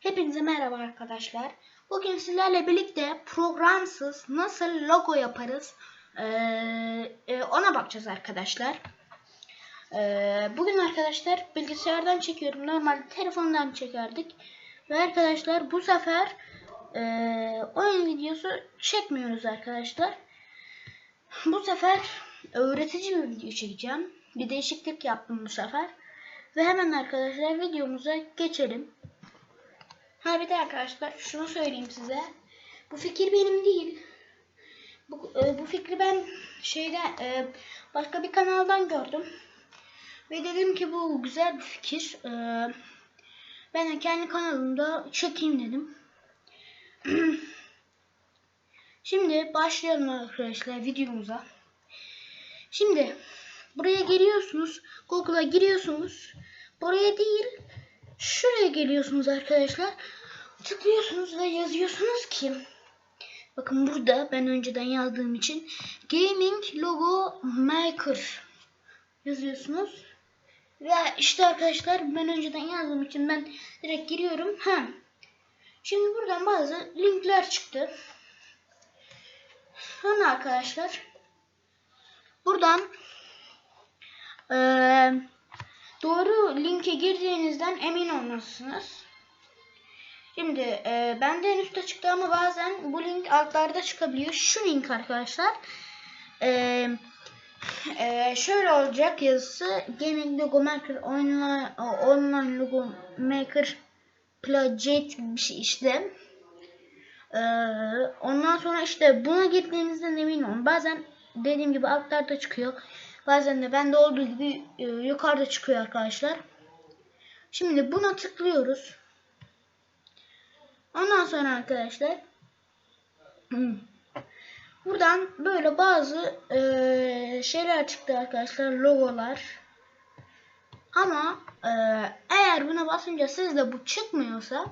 Hepinize merhaba arkadaşlar. Bugün sizlerle birlikte programsız nasıl logo yaparız ee, ona bakacağız arkadaşlar. Ee, bugün arkadaşlar bilgisayardan çekiyorum. Normalde telefondan çekerdik. Ve arkadaşlar bu sefer e, oyun videosu çekmiyoruz arkadaşlar. Bu sefer öğretici bir video çekeceğim. Bir değişiklik yaptım bu sefer. Ve hemen arkadaşlar videomuza geçelim. Ha bir de arkadaşlar şunu söyleyeyim size. Bu fikir benim değil. Bu, e, bu fikri ben şeyde e, başka bir kanaldan gördüm. Ve dedim ki bu güzel bir fikir. E, ben de kendi kanalımda çekeyim dedim. Şimdi başlayalım arkadaşlar videomuza. Şimdi buraya geliyorsunuz. Google'a giriyorsunuz. Buraya değil şuraya geliyorsunuz arkadaşlar. Tıklıyorsunuz ve yazıyorsunuz ki bakın burada ben önceden yazdığım için Gaming Logo Maker yazıyorsunuz. Ve işte arkadaşlar ben önceden yazdığım için ben direkt giriyorum. Ha. Şimdi buradan bazı linkler çıktı. Sonra arkadaşlar buradan eee doğru linke girdiğinizden emin olmalısınız. Şimdi e, bende en üstte çıktı ama bazen bu link altlarda çıkabiliyor. Şu link arkadaşlar. E, e, şöyle olacak yazısı. Gaming Logo Maker Online, online Logo Maker Project bir şey işte. E, ondan sonra işte buna girdiğinizden emin olun. Bazen dediğim gibi altlarda çıkıyor. Bazen de bende olduğu gibi e, yukarıda çıkıyor arkadaşlar. Şimdi buna tıklıyoruz. Ondan sonra arkadaşlar buradan böyle bazı e, şeyler çıktı arkadaşlar logolar. Ama e, eğer buna basınca sizde bu çıkmıyorsa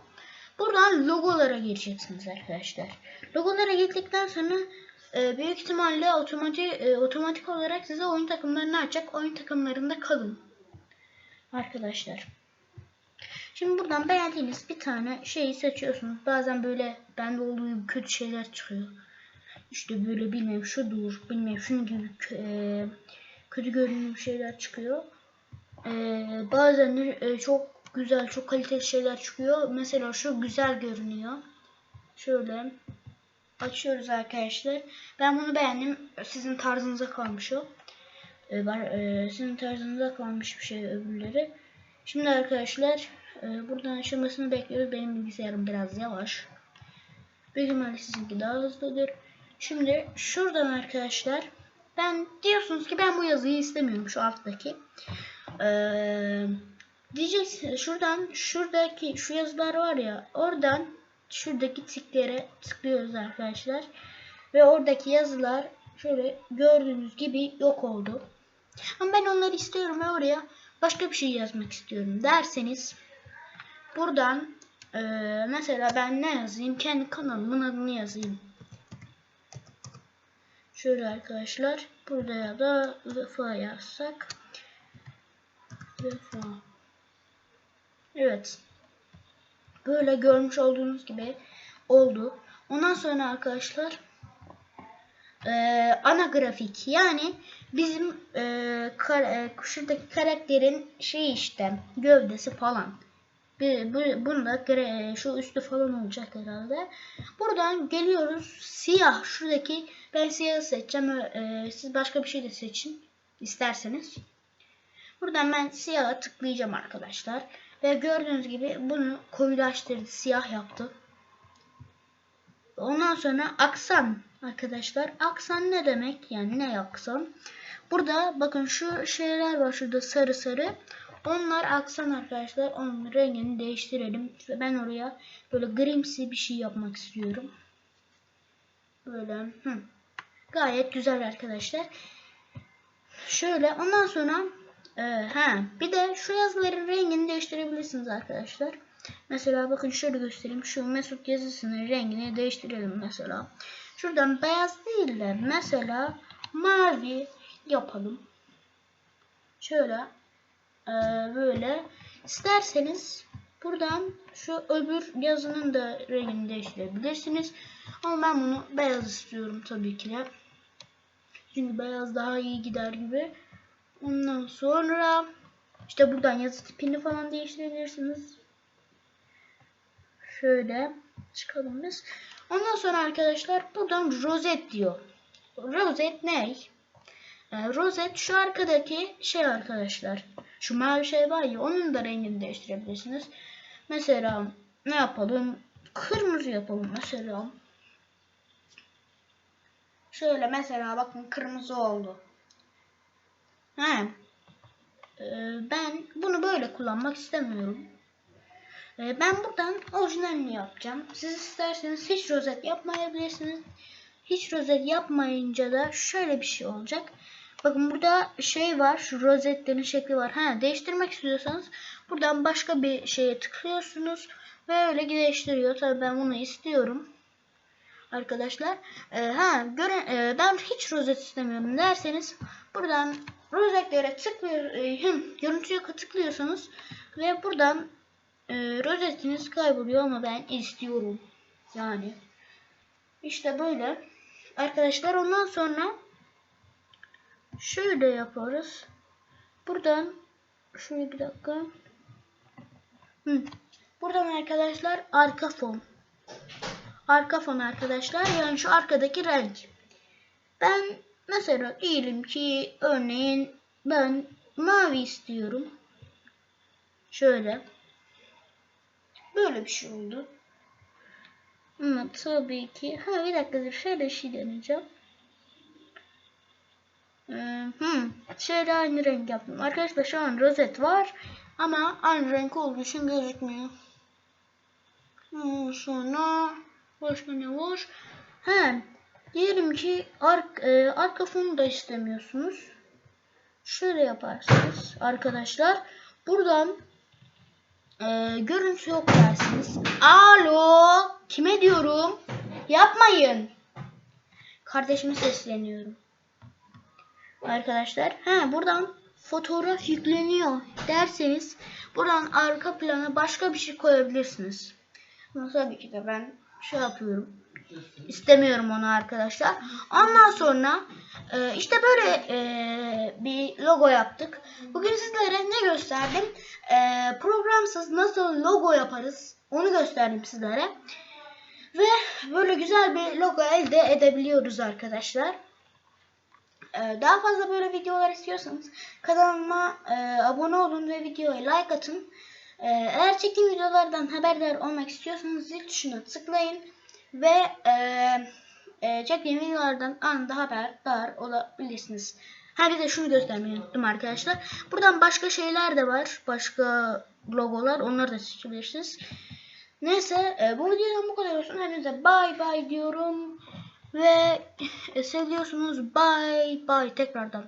buradan logolara gireceksiniz arkadaşlar. Logolara girdikten sonra e, büyük ihtimalle otomatik e, otomatik olarak size oyun takımlarını açacak. Oyun takımlarında kalın. Arkadaşlar. Şimdi buradan beğendiğiniz bir tane şeyi seçiyorsunuz. Bazen böyle bende olduğu gibi kötü şeyler çıkıyor. İşte böyle bilmem şudur, bilmem şunun gibi e, kötü görünümlü şeyler çıkıyor. E, bazen de e, çok güzel, çok kaliteli şeyler çıkıyor. Mesela şu güzel görünüyor. Şöyle açıyoruz arkadaşlar. Ben bunu beğendim. Sizin tarzınıza kalmış o. E, var, e, sizin tarzınıza kalmış bir şey öbürleri. Şimdi arkadaşlar e, buradan açılmasını bekliyoruz. Benim bilgisayarım biraz yavaş. Büyük ihtimalle sizinki daha hızlıdır. Şimdi şuradan arkadaşlar ben diyorsunuz ki ben bu yazıyı istemiyorum şu alttaki. Ee, diyeceksiniz şuradan şuradaki şu yazılar var ya oradan şuradaki tiklere tıklıyoruz arkadaşlar. Ve oradaki yazılar şöyle gördüğünüz gibi yok oldu. Ama ben onları istiyorum ve oraya başka bir şey yazmak istiyorum derseniz buradan e, mesela ben ne yazayım? Kendi kanalımın adını yazayım. Şöyle arkadaşlar burada ya da vefa yazsak vefa Evet. Böyle görmüş olduğunuz gibi oldu. Ondan sonra arkadaşlar e, ana grafik yani bizim e, kar, e, şuradaki karakterin şey işte gövdesi falan. Bir, bu, bunda şu üstü falan olacak herhalde. Buradan geliyoruz siyah şuradaki ben siyahı seçeceğim. E, siz başka bir şey de seçin isterseniz. Buradan ben siyaha tıklayacağım arkadaşlar. Ve gördüğünüz gibi bunu koyulaştırdı. Siyah yaptı. Ondan sonra aksan arkadaşlar. Aksan ne demek? Yani ne aksan? Burada bakın şu şeyler var şurada sarı sarı. Onlar aksan arkadaşlar. Onun rengini değiştirelim. Ben oraya böyle grimsi bir şey yapmak istiyorum. Böyle. Hı. Gayet güzel arkadaşlar. Şöyle ondan sonra ee, ha, bir de şu yazıların rengini değiştirebilirsiniz arkadaşlar. Mesela bakın şöyle göstereyim. Şu Mesut yazısının rengini değiştirelim mesela. Şuradan beyaz değil de mesela mavi yapalım. Şöyle e, böyle isterseniz buradan şu öbür yazının da rengini değiştirebilirsiniz. Ama ben bunu beyaz istiyorum tabii ki de. Çünkü beyaz daha iyi gider gibi. Ondan sonra işte buradan yazı tipini falan değiştirebilirsiniz. Şöyle çıkalım biz. Ondan sonra arkadaşlar buradan rozet diyor. Rozet ne? Ee, rozet şu arkadaki şey arkadaşlar. Şu mavi şey var ya onun da rengini değiştirebilirsiniz. Mesela ne yapalım? Kırmızı yapalım mesela. Şöyle mesela bakın kırmızı oldu. He. Ee, ben bunu böyle kullanmak istemiyorum. Ee, ben buradan orijinalini yapacağım. Siz isterseniz hiç rozet yapmayabilirsiniz. Hiç rozet yapmayınca da şöyle bir şey olacak. Bakın burada şey var. Şu rozetlerin şekli var. Ha, değiştirmek istiyorsanız buradan başka bir şeye tıklıyorsunuz. Ve öyle değiştiriyor. Tabii ben bunu istiyorum. Arkadaşlar. Ee, ha, göre, e, ben hiç rozet istemiyorum derseniz buradan rozetlere tıklıyor, e, görüntüye tıklıyorsanız ve buradan e, rozetiniz kayboluyor ama ben istiyorum. Yani. İşte böyle. Arkadaşlar ondan sonra şöyle yaparız. Buradan şöyle bir dakika. Hı. Buradan arkadaşlar arka fon. Arka fon arkadaşlar. Yani şu arkadaki renk. Ben mesela diyelim ki örneğin ben mavi istiyorum. Şöyle. Böyle bir şey oldu. Ama tabii ki. Ha bir dakika dur. Şöyle bir şey deneyeceğim. Hmm, şöyle aynı renk yaptım. Arkadaşlar şu an rozet var. Ama aynı renk olduğu için gözükmüyor. Hmm, sonra başka ne var? He, diyelim ki ark, e, arka fonu da istemiyorsunuz. Şöyle yaparsınız arkadaşlar. Buradan e, görüntü yok dersiniz. Alo, kime diyorum? Yapmayın. Kardeşime sesleniyorum. Arkadaşlar, he buradan fotoğraf yükleniyor derseniz buradan arka plana başka bir şey koyabilirsiniz. Ama tabii ki de ben şey yapıyorum. İstemiyorum onu arkadaşlar. Ondan sonra e, işte böyle e, bir logo yaptık. Bugün sizlere ne gösterdim? E, programsız nasıl logo yaparız onu gösterdim sizlere. Ve böyle güzel bir logo elde edebiliyoruz arkadaşlar. E, daha fazla böyle videolar istiyorsanız kanalıma e, abone olun ve videoya like atın. E, eğer çektiğim videolardan haberdar olmak istiyorsanız zil tuşuna tıklayın ve e, e, çektiğim videolardan anında haberdar olabilirsiniz. Ha bir de şunu göstermeyi unuttum arkadaşlar. Buradan başka şeyler de var. Başka logolar. Onları da seçebilirsiniz. Neyse bu videodan bu kadar olsun. Hepinize bay bay diyorum. Ve seviyorsunuz. Bay bay tekrardan.